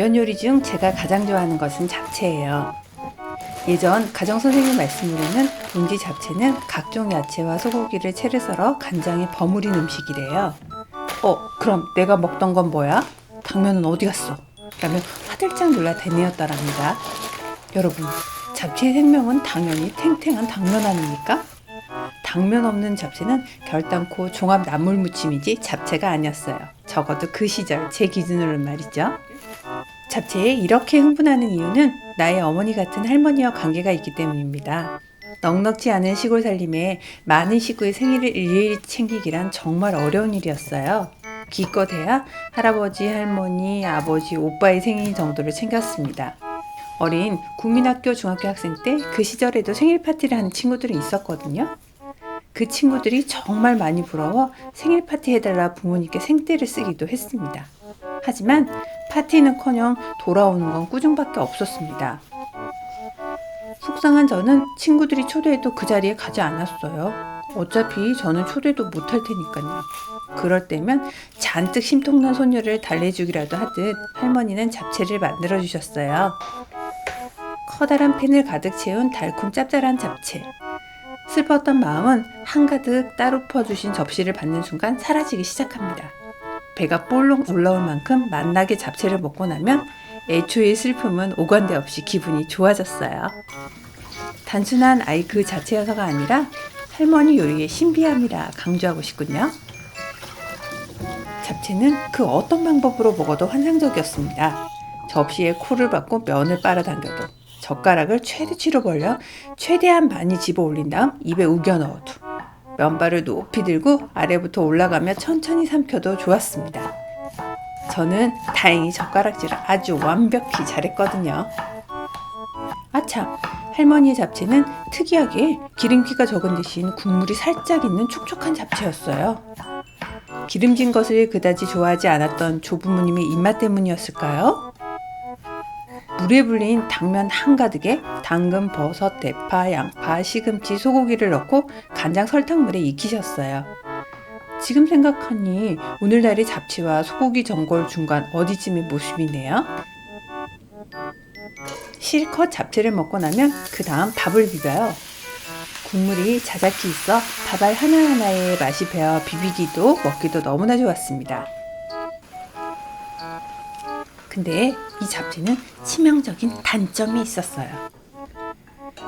면 요리 중 제가 가장 좋아하는 것은 잡채예요. 예전 가정 선생님 말씀으로는 동지 잡채는 각종 야채와 소고기를 채를 썰어 간장에 버무린 음식이래요. 어, 그럼 내가 먹던 건 뭐야? 당면은 어디 갔어? 라며 화들짝 놀라 대뇌었다랍니다. 여러분, 잡채의 생명은 당연히 탱탱한 당면 아닙니까? 당면 없는 잡채는 결단코 종합 나물 무침이지 잡채가 아니었어요. 적어도 그 시절 제 기준으로는 말이죠. 잡채에 이렇게 흥분하는 이유는 나의 어머니 같은 할머니와 관계가 있기 때문입니다. 넉넉지 않은 시골 살림에 많은 식구의 생일을 일일이 챙기기란 정말 어려운 일이었어요. 기껏해야 할아버지, 할머니, 아버지, 오빠의 생일 정도를 챙겼습니다. 어린 국민학교 중학교 학생 때 그 시절에도 생일 파티를 하는 친구들이 있었거든요. 그 친구들이 정말 많이 부러워 생일 파티 해달라 부모님께 생떼를 쓰기도 했습니다. 하지만 파티는커녕 돌아오는 건 꾸중밖에 없었습니다. 속상한 저는 친구들이 초대해도 그 자리에 가지 않았어요. 어차피 저는 초대도 못할 테니까요. 그럴 때면 잔뜩 심통난 소녀를 달래주기라도 하듯 할머니는 잡채를 만들어 주셨어요. 커다란 팬을 가득 채운 달콤 짭짤한 잡채. 슬펐던 마음은 한가득 따로 퍼주신 접시를 받는 순간 사라지기 시작합니다. 배가 볼록 올라올 만큼 맛나게 잡채를 먹고 나면 애초의 슬픔은 오간데 없이 기분이 좋아졌어요. 단순한 아이 그 자체여서가 아니라 할머니 요리의 신비함이라 강조하고 싶군요. 잡채는 그 어떤 방법으로 먹어도 환상적이었습니다. 접시에 코를 박고 면을 빨아당겨도 젓가락을 최대치로 벌려 최대한 많이 집어 올린 다음 입에 우겨 넣어도 면발을 높이 들고 아래부터 올라가며 천천히 삼켜도 좋았습니다. 저는 다행히 젓가락질을 아주 완벽히 잘했거든요. 아참, 할머니의 잡채는 특이하게 기름기가 적은 대신 국물이 살짝 있는 촉촉한 잡채였어요. 기름진 것을 그다지 좋아하지 않았던 조부모님의 입맛 때문이었을까요? 물에 불린 당면 한가득에 당근, 버섯, 대파, 양파, 시금치, 소고기를 넣고 간장 설탕물에 익히셨어요. 지금 생각하니 오늘날의 잡채와 소고기 전골 중간 어디쯤의 모습이네요. 실컷 잡채를 먹고 나면 그 다음 밥을 비벼요. 국물이 자작히 있어 밥알 하나하나에 맛이 배어 비비기도 먹기도 너무나 좋았습니다. 근데 이 잡채는 치명적인 단점이 있었어요.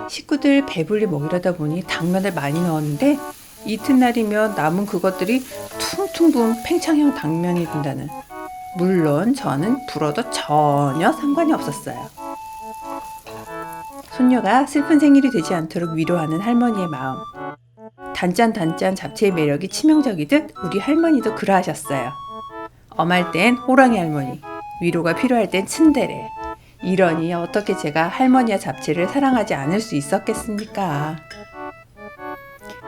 식구들 배불리 먹이려다 보니 당면을 많이 넣었는데 이튿날이면 남은 그것들이 퉁퉁 부은 팽창형 당면이 된다는 물론 저는 불어도 전혀 상관이 없었어요. 손녀가 슬픈 생일이 되지 않도록 위로하는 할머니의 마음. 단짠 단짠 잡채의 매력이 치명적이듯 우리 할머니도 그러하셨어요. 엄할 땐 호랑이 할머니, 위로가 필요할 땐 츤데레. 이러니 어떻게 제가 할머니와 잡채를 사랑하지 않을 수 있었겠습니까?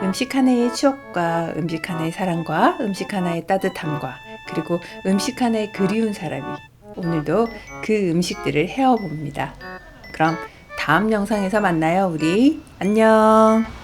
음식 하나의 추억과 음식 하나의 사랑과 음식 하나의 따뜻함과 그리고 음식 하나의 그리운 사람이 오늘도 그 음식들을 헤어봅니다. 그럼 다음 영상에서 만나요, 우리. 안녕.